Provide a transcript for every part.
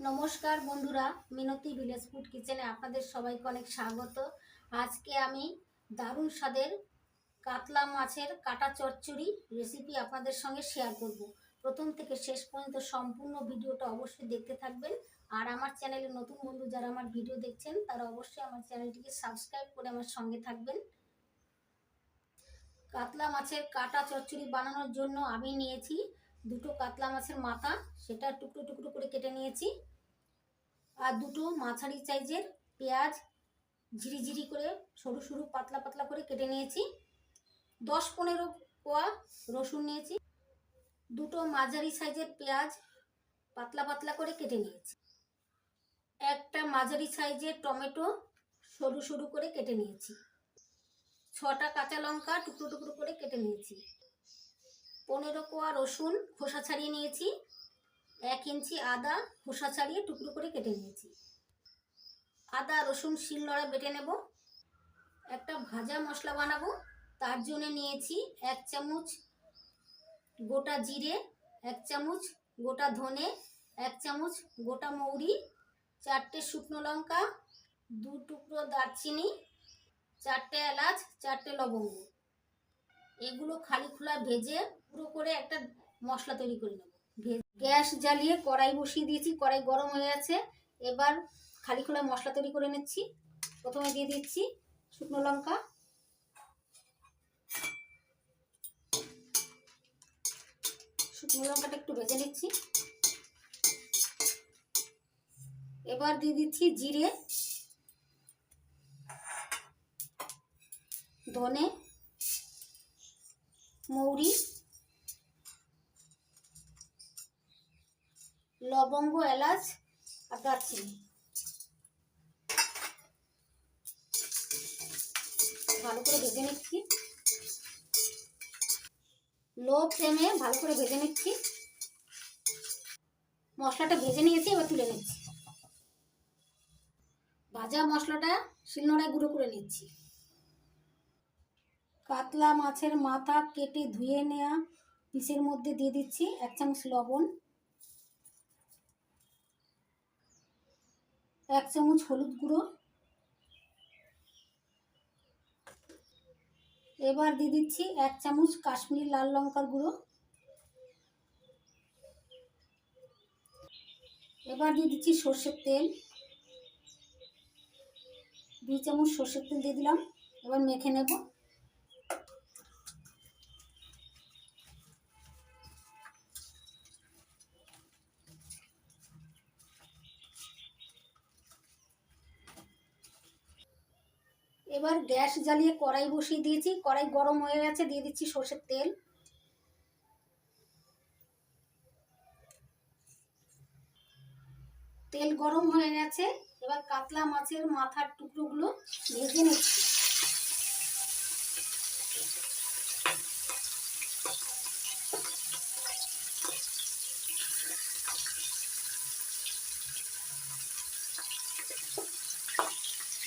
নমস্কার বন্ধুরা, মিনতি village food কিচেনে আপনাদের সবাইকে অনেক স্বাগত। আজকে আমি দারুণ স্বাদের কাতলা মাছের কাটা চচ্চড়ি রেসিপি আপনাদের সঙ্গে শেয়ার করব। প্রথম থেকে শেষ পর্যন্ত সম্পূর্ণ ভিডিওটা অবশ্যই দেখতে থাকবেন। আর আমার চ্যানেলে নতুন বন্ধু যারা আমার ভিডিও দেখছেন, তারা অবশ্যই আমার চ্যানেলটিকে সাবস্ক্রাইব করে আমার সঙ্গে থাকবেন। কাতলা মাছের কাটা চচ্চড়ি বানানোর জন্য আমি নিয়েছি দুটো কাতলা মাছের মাথা, সেটা টুকরো টুকরো করে কেটে নিয়েছি। আর দুটো মাঝারি সাইজের পেঁয়াজ ঝিরিঝিরি করে সরু সরু পাতলা পাতলা করে কেটে নিয়েছি। দশ পনেরো কোয়া রসুন নিয়েছি। দুটো মাঝারি সাইজের পেঁয়াজ পাতলা পাতলা করে কেটে নিয়েছি। একটা মাঝারি সাইজের টমেটো সরু সরু করে কেটে নিয়েছি। ছটা কাঁচা লঙ্কা টুকরো টুকরো করে কেটে নিয়েছি। পনেরো কোয়া রসুন খোসা ছাড়িয়ে নিয়েছি। এক ইঞ্চি আদা খোসা ছাড়িয়ে টুকরো করে কেটে নিয়েছি। আদা, রসুন শিলনোড়া বেটে নেব। একটা ভাজা মশলা বানাবো। তার জন্য নিয়েছি এক চামচ গোটা জিরে, এক চামচ গোটা ধনে, এক চামচ গোটা মৌরি, চারটে শুকনো লঙ্কা, দু টুকরো দারচিনি, চারটে এলাচ, চারটে লবঙ্গ। এগুলো খালি খোলা ভেজে পুরো করে একটা মশলা তৈরি করে নেব। গ্যাস জ্বালিয়ে কড়াই বসিয়ে দিয়েছি, কড়াই গরম হয়ে গেছে। এবার খালি খোলা মশলা তৈরি করে নিচ্ছি। প্রথমে দিয়ে দিচ্ছি শুকনো লঙ্কা। শুকনো লঙ্কাটা একটু ভেজে নিচ্ছি। এবার দিয়ে দিচ্ছি জিরে, ধনে, মৌরি লবঙ্গ, এলাচ আর দারচিনি। ভালো করে ভেজে নিচ্ছি। লো ফ্লেমে ভালো করে ভেজে নিচ্ছি। মশলাটা ভেজে নিয়েছি, এবার তুলে নিচ্ছি। ভাজা মশলাটা শিলনোড়ায় গুঁড়ো করে নিচ্ছি। কাতলা মাছের মাথা কেটে ধুয়ে নেওয়া পিসের মধ্যে দিয়ে দিচ্ছি এক চামচ লবণ। এক চামচ হলুদ গুঁড়ো। এবার দিয়ে দিচ্ছি এক চামচ কাশ্মীরি লাল লঙ্কার গুঁড়ো। এবার দিয়ে দিচ্ছি সর্ষের তেল। দুই চামচ সর্ষের তেল দিয়ে দিলাম। এবার মেখে নেব। এবার গ্যাস জ্বালিয়ে কড়াই বসিয়ে দিয়েছি। কড়াই গরম হয়ে গেছে, দিয়ে দিচ্ছি সর্ষের তেল। তেল গরম হয়ে গেছে। এবার কাতলা মাছের মাথার টুকরোগুলো ভেজে নিচ্ছি।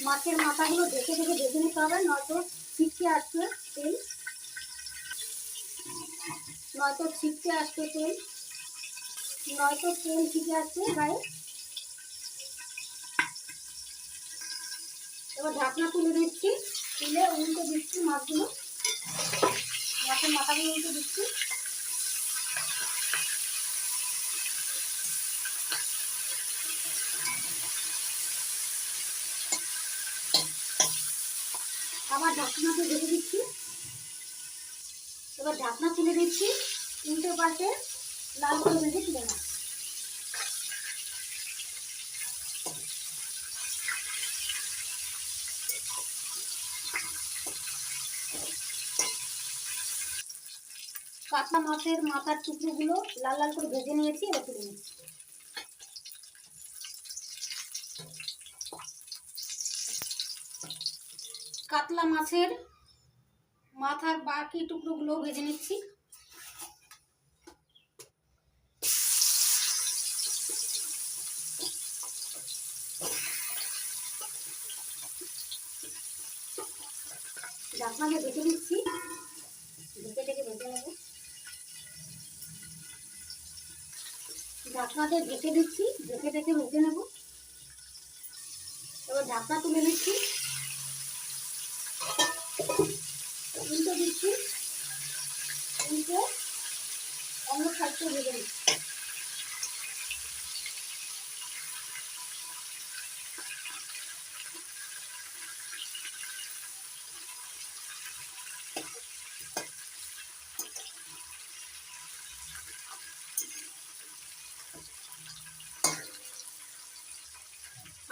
মাছের মাথাগুলো দেখে দেখে ভেজে নিতে হবে, নয়তো ছিটকে আসবে তেল। নয়তো ছিটকে আসবে তেল। নয়তো তেল ছিটে আসবে গায়ে। এবার ঢাকনা তুলে দিচ্ছি, তুলে উল্টে দিচ্ছি মাছগুলো। মাছের মাথাগুলো উল্টে দিচ্ছি। আবার ঢাকনাতে ঢেকে দিচ্ছি। এবার ঢাকনা তুলে দিচ্ছি। উল্টে পাল্টে লাল করে ভেজে তুলে না কাতলা মাছের মাথার টুকরোগুলো লাল লাল করে ভেজে নিয়েছি, এবার তুলে নিচ্ছি। কাতলা মাছের মাথার বাকি টুকরোগুলো ভেজে নিচ্ছি। ঢাকনাকে ঢেকে দিচ্ছি ঢেকে ঢেকে ভেজে নেব। ঢাকনাতে ঢেকে দিচ্ছি ঢেকে ঢেকে ভেজে নেব। এবার ঢাকনা তুলে নিচ্ছি।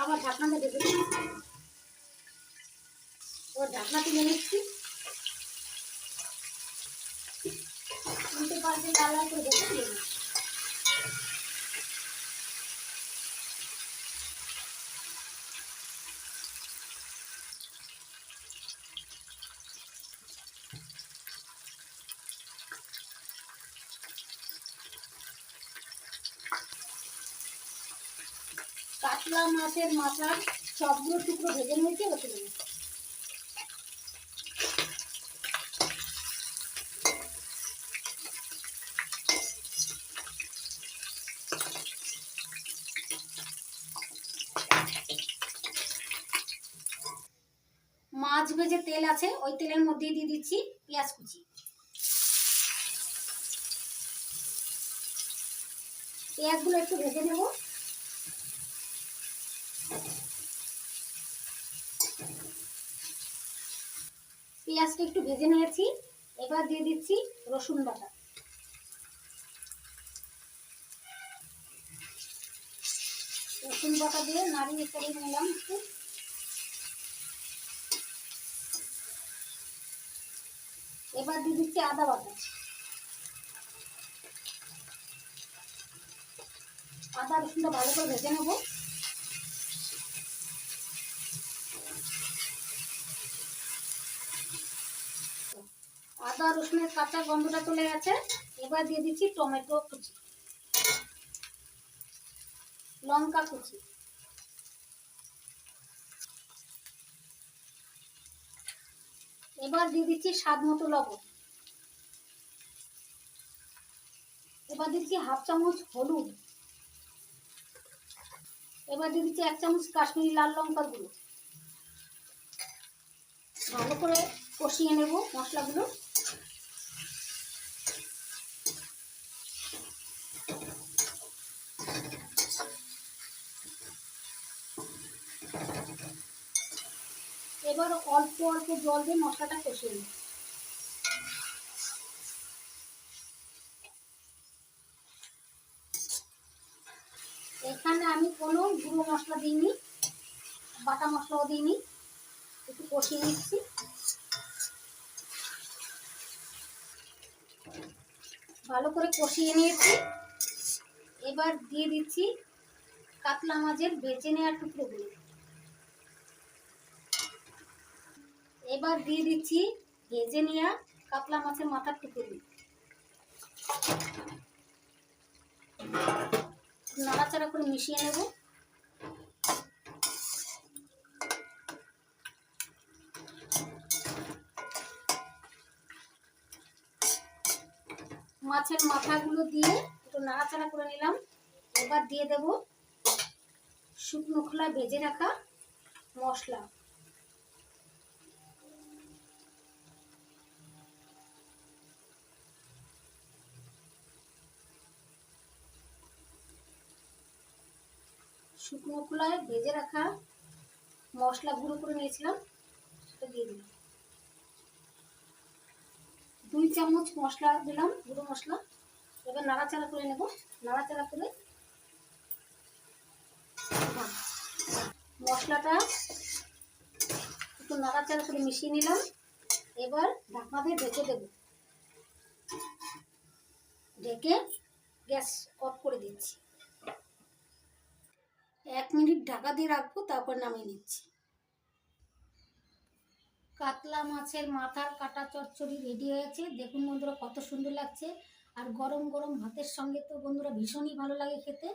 আবার ঢাকনাটা ঢেকে দিচ্ছি এবার ঢাকনা তুলে নিচ্ছি। কাতলা মাছের মাথার সবগুলো টুকরো ভেজে নিয়েছি এবার মাছ ভেজে তেল আছে, ওই তেলের মধ্যে দিয়ে দিচ্ছি পেঁয়াজ কুচি। পেঁয়াজগুলো একটু ভেজে নেব। পেঁয়াজটা একটু ভেজে নিয়েছি, এবার দিয়ে দিচ্ছি রসুন বাটা। রসুন বাটা দিয়ে নাড়িয়ে চালিয়ে নিলাম একটু। এবার দিয়ে দিচ্ছি আদা বাটা। আদা রসুনটা ভালো করে ভেজে নেব। আদা রসুনের কাঁচা গন্ধটা চলে গেছে। এবার দিয়ে দিচ্ছি টমেটো কুচি। লঙ্কা কুচি। এবার দিয়ে দিচ্ছি স্বাদ মতো লবণ। এবার দিচ্ছি হাফ চামচ হলুদ। এবার দিয়ে দিচ্ছি এক চামচ কাশ্মীরি লাল লঙ্কা গুঁড়ো। ভালো করে কষিয়ে নেব মশলাগুলো এবার অল্প অল্প জল দিয়ে মশলাটা কষিয়ে নিই। এখানে আমি কোনো গুঁড়ো মশলা দিইনি, বাটা মশলাও দিইনি, একটু কষিয়ে নিচ্ছি। ভালো করে কষিয়ে নিয়েছি। এবার দিয়ে দিচ্ছি কাতলা মাছের বেঁচে নেওয়ার টুকরোগুলো। এবার দিয়ে দিচ্ছি ভেজে নেওয়া কাতলা মাছের মাথার টুকরোগুলো নাড়াচাড়া করে মিশিয়ে নেব। মাছের মাথাগুলো দিয়ে একটু নাড়াচাড়া করে নিলাম। এবার দিয়ে দেব শুকনো খোলা ভেজে রাখা মশলা। শুকনো খোলায় ভেজে রাখা মশলা গুঁড়ো করে নিয়েছিলাম, সেটা দিয়ে দিলাম। দুই চামচ মশলা দিলাম, গুঁড়ো মশলা। এবার নাড়াচাড়া করে নেব। নাড়াচাড়া করে মশলাটা একটু নাড়াচাড়া করে মিশিয়ে নিলাম। এবার ঢাকনা দিয়ে ঢেকে দেব। ঢেকে গ্যাস অফ করে দিচ্ছি। এক মিনিট ঢাকা দিয়ে রাখব, তারপর নামিয়ে নিচ্ছি। কাতলা মাছের মাথার কাটা চচ্চড়ি রেডি হয়েছে। দেখুন বন্ধুরা, কত সুন্দর লাগছে। আর গরম গরম ভাতের সঙ্গে তো বন্ধুরা ভীষণই ভালো লাগে খেতে।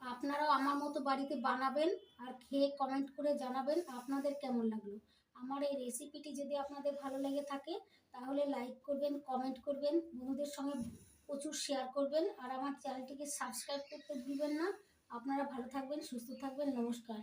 আপনারাও আমার মতো বাড়িতে বানাবেন আর খেয়ে কমেন্ট করে জানাবেন আপনাদের কেমন লাগল। আমার এই রেসিপিটি যদি আপনাদের ভালো লেগে থাকে, তাহলে লাইক করবেন কমেন্ট করবেন। বন্ধুদের সঙ্গে প্রচুর শেয়ার করবেন আর আমার চ্যানেলটিকে সাবস্ক্রাইব করতে দিবেন না। আপনারা ভালো থাকবেন, সুস্থ থাকবেন, নমস্কার।